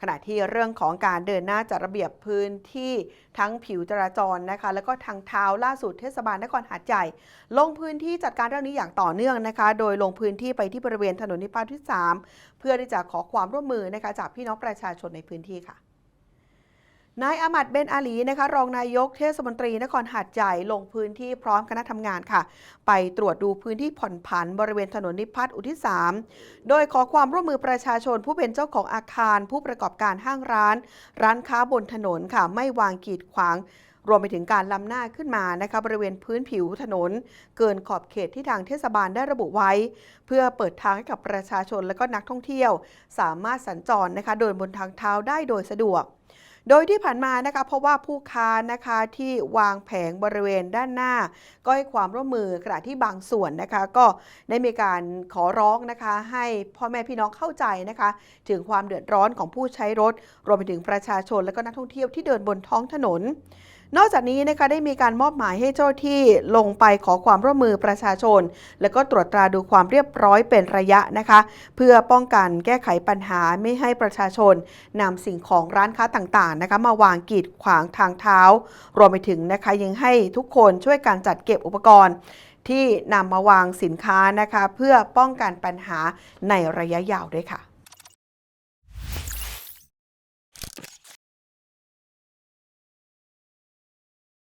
ขณะที่เรื่องของการเดินหน้าจัดระเบียบพื้นที่ทั้งผิวจราจรนะคะ แล้วก็ทางเท้าล่าสุดเทศบาลนครหาดใหญ่ ลงพื้นที่จัดการเรื่องนี้อย่างต่อเนื่องนะคะ โดยลงพื้นที่ไปที่บริเวณถนนนิพพานที่3เพื่อที่จะขอความร่วมมือนะคะจากพี่น้องประชาชนในพื้นที่ค่ะ นายอามัดเบนอาลีนะคะรองนายกเทศมนตรีนครหาดใหญ่ลงพื้นที่พร้อมคณะทำงานค่ะ ไปตรวจดูพื้นที่ผ่อนผันบริเวณถนนนิพัฒน์อุทิศสามโดยขอความร่วมมือประชาชนผู้เป็นเจ้าของอาคาร ผู้ประกอบการห้างร้าน ร้านค้าบนถนนค่ะ ไม่วางกีดขวาง รวมไปถึงการล้ำหน้าขึ้นมานะคะบริเวณพื้นผิวถนน เกินขอบเขตที่ทางเทศบาลได้ระบุไว้ เพื่อเปิดทางให้กับประชาชนและก็นักท่องเที่ยว สามารถสัญจรนะคะโดยบนทางเท้าได้โดยสะดวก โดยที่ผ่านมานะคะเพราะว่าผู้ค้านะคะที่วางแผงบริเวณด้านหน้า ก็ให้ความร่วมมือขณะที่บางส่วนนะคะ ก็ได้มีการขอร้องนะคะ ให้พ่อแม่พี่น้องเข้าใจนะคะ ถึงความเดือดร้อนของผู้ใช้รถ รวมไปถึงประชาชนและก็นักท่องเที่ยวที่เดินบนท้องถนน นอกจากนี้นะคะได้มีการมอบหมายให้เจ้าที่ลงไปขอความร่วมมือประชาชน แล้วก็ตรวจตราดูความเรียบร้อยเป็นระยะนะคะ เพื่อป้องกันแก้ไขปัญหาไม่ให้ประชาชนนำสิ่งของร้านค้าต่างๆนะคะมาวางกีดขวางทางเท้า รวมไปถึงนะคะยังให้ทุกคนช่วยการจัดเก็บอุปกรณ์ที่นำมาวางสินค้านะคะ เพื่อป้องกันปัญหาในระยะยาวด้วยค่ะ